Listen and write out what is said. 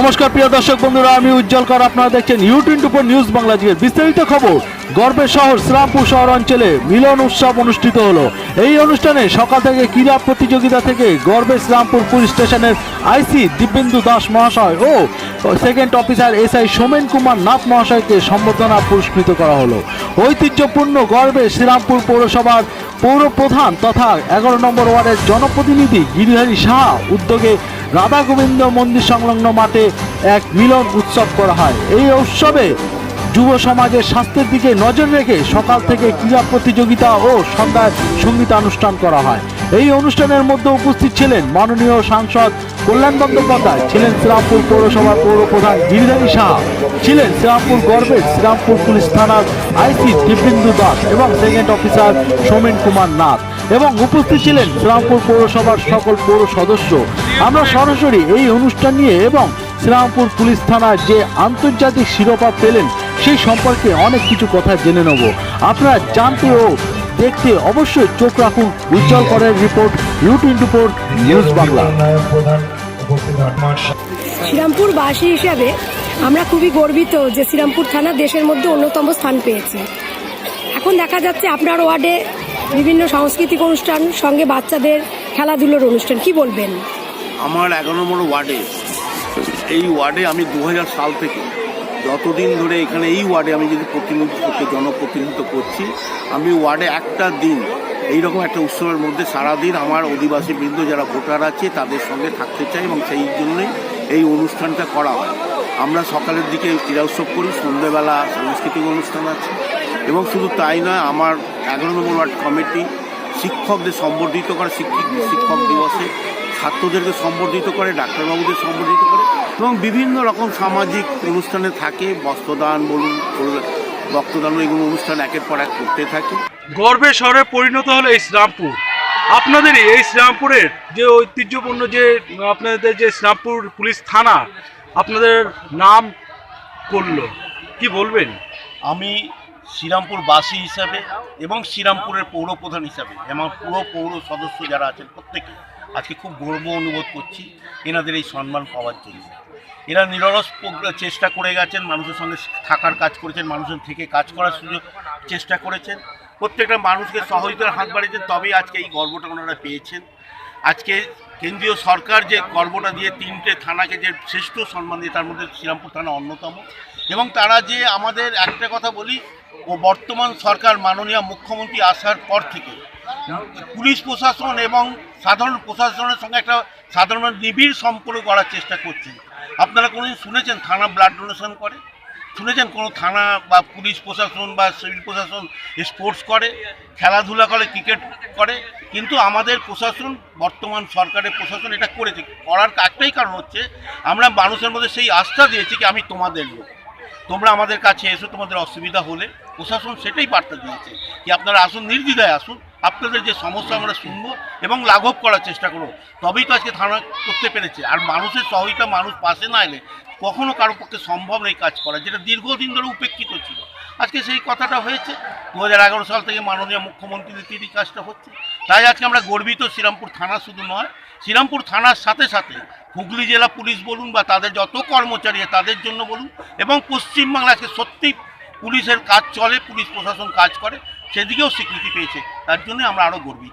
নমস্কার, প্রিয় দর্শক বন্ধুরা, আমি উজ্জ্বল কর। আপনারা দেখছেন U twenty four news Bangla আজকের বিস্তারিত খবর। গর্বের শহর শ্রামপুর শহর অঞ্চলে মিলন উৎসব অনুষ্ঠিত হলো। এই অনুষ্ঠানে সকাল থেকে ক্রীড়া প্রতিযোগিতা থেকে গর্বের শ্রামপুর পুলিশ স্টেশনের আইসি দিব্যেন্দু দাস মহাশয় ও second officer SI Somen Kumar Nath মহাশয়কে সম্বর্ধনা পুরস্কৃত করা হলো। ঐতিহ্যপূর্ণ গর্বে শ্রীরামপুর পৌরসভার পৌর প্রধান তথা এগারো নম্বর ওয়ার্ডের জনপ্রতিনিধি গিরিধারী সাহা উদ্যোগে রাধা গোবিন্দ মন্দির সংলগ্ন মাঠে এক মিলন উৎসব করা হয়। এই উৎসবে যুব সমাজের স্বাস্থ্যের দিকে নজর রেখে সকাল থেকে ক্রীড়া প্রতিযোগিতা ও সন্ধ্যায় সঙ্গীতানুষ্ঠান করা হয়। এই অনুষ্ঠানের মধ্যে উপস্থিত ছিলেন মাননীয় সাংসদ কল্যাণ বন্দ্যোপাধ্যায়, ছিলেন শ্রীরামপুর পৌরসভার পৌর প্রধান গিরিধারী সাহা, ছিলেন শ্রীরামপুর গর্বের শ্রীরামপুর পুলিশ থানার আইসি দিব্যেন্দু দাস এবং সেকেন্ড অফিসার সোমেন কুমার নাথ এবং উপস্থিত ছিলেন শ্রীরামপুর পৌরসভার সকল পৌর সদস্য আমরা সরাসরি এই অনুষ্ঠান নিয়ে এবং শ্রীরামপুর পুলিশ থানার যে আন্তর্জাতিক শিরোপা পেলেন সেই সম্পর্কে অনেক কিছু কথা জেনে নেব। আপনারা জানতে ও দেখতে অবশ্যই চোখ রাখুন উজ্জ্বল করের report twenty four news Bangla. প্রধান উপস্থিত হন শ্রীরামপুর বাসী হিসাবে আমরা খুবই গর্বিত যে শ্রীরামপুর থানা দেশের মধ্যে অন্যতম স্থান পেয়েছে। এখন দেখা যাচ্ছে আপনার ওয়ার্ডে বিভিন্ন সাংস্কৃতিক অনুষ্ঠান সঙ্গে বাচ্চাদের খেলাধুলোর অনুষ্ঠান। কি বলবেন? আমার এগারো নম্বর ওয়ার্ডে, এই ওয়ার্ডে আমি দু হাজার সাল থেকে যতদিন ধরে এখানে এই ওয়ার্ডে আমি যদি প্রতিনিধিত্ব জনপ্রতিনিধিত্ব করছি, আমি ওয়ার্ডে একটা দিন এইরকম একটা উৎসবের মধ্যে সারাদিন আমার অধিবাসী বৃন্দ যারা ভোটার আছে তাদের সঙ্গে থাকতে চাই এবং সেই জন্যই এই অনুষ্ঠানটা করা হয়। আমরা সকালের দিকে ক্রীড়া উৎসব করি সন্ধ্যেবেলা সাংস্কৃতিক অনুষ্ঠান আছে এবং শুধু তাই নয়, আমার এগারো নম্বর ওয়ার্ড কমিটি শিক্ষকদের সম্বর্ধিত করা, শিক্ষক শিক্ষক দিবসে ছাত্রদেরকে সম্বর্ধিত করে ডাক্তারবাবুদের সম্বর্ধিত করে এবং বিভিন্ন রকম সামাজিক অনুষ্ঠানে থাকে বস্ত্রদান বলুন রক্তদান এগুলো অনুষ্ঠান একের পর এক করতে থাকি। গর্বের শহরে পরিণত হলো এই শ্রীরামপুর আপনাদের এই শ্রীরামপুরের যে ঐতিহ্যপূর্ণ যে আপনাদের যে শ্রীরামপুর পুলিশ থানা আপনাদের নাম করল কি বলবেন? আমি শ্রীরামপুর বাসী হিসাবে এবং শ্রীরামপুরের পৌর প্রধান হিসাবে এবং পুরো পৌর সদস্য যারা আছেন প্রত্যেকে আজকে খুব গর্ব অনুভব করছি এনাদের এই সম্মান পাওয়ার জন্য। এরা নিরলস চেষ্টা করে গেছেন, মানুষের সঙ্গে থাকার কাজ করেছেন মানুষের থেকে কাজ করার সুযোগ চেষ্টা করেছেন। প্রত্যেকটা মানুষকে সহযোগিতার হাত বাড়িয়েছেন, তবেই আজকে এই গর্বটা ওনারা পেয়েছেন। আজকে কেন্দ্রীয় সরকার যে গর্বটা দিয়ে তিনটে থানাকে যে শ্রেষ্ঠ সম্মান দিয়ে, তার মধ্যে শ্রীরামপুর থানা অন্যতম। এবং তারা যে আমাদের একটা কথা বলি, ও বর্তমান সরকার মাননীয় মুখ্যমন্ত্রী আসার পর থেকে পুলিশ প্রশাসন এবং সাধারণ প্রশাসনের সঙ্গে একটা সাধারণ নিবিড় সম্পর্ক করার চেষ্টা করছেন। আপনারা কোনোদিন শুনেছেন থানা ব্লাড ডোনেশন করে? শুনেছেন কোনো থানা বা পুলিশ প্রশাসন বা সিভিল প্রশাসন স্পোর্টস করে, খেলাধুলা করে ক্রিকেট করে? কিন্তু আমাদের প্রশাসন, বর্তমান সরকারের প্রশাসন এটা করেছে। করার একটাই কারণ হচ্ছে, আমরা মানুষের মধ্যে সেই আস্থা দিয়েছি কি আমি তোমাদের লোক। তোমরা আমাদের কাছে এসো, তোমাদের অসুবিধা হলে প্রশাসন সেটাই বার্তা দিয়েছে। কি আপনারা আসুন, নির্দ্বিধায় আসুন। আপনাদের যে সমস্যা আমরা শুনব এবং লাঘব করার চেষ্টা করব। তবেই তো আজকে থানা করতে পেরেছে। আর মানুষের সহযোগিতা মানুষ পাশে না এলে কখনো কারও পক্ষে সম্ভব নেই কাজ করা, যেটা দীর্ঘদিন ধরে উপেক্ষিত ছিল। আজকে সেই কথাটা হয়েছে। দু হাজার এগারো সাল থেকে মাননীয় মুখ্যমন্ত্রীর তিনি কাজটা হচ্ছে। তাই আজকে আমরা গর্বিত শ্রীরামপুর থানা শুধু নয়, শ্রীরামপুর থানার সাথে সাথে হুগলি জেলা পুলিশ বলুন বা তাদের যত কর্মচারী তাদের জন্য বলুন এবং পশ্চিমবাংলাকে সত্যি পুলিশের কাজ চলে, পুলিশ প্রশাসন কাজ করে। সেদিকেও স্বীকৃতি পেয়েছে তার জন্য আমরা আরও গর্বিত।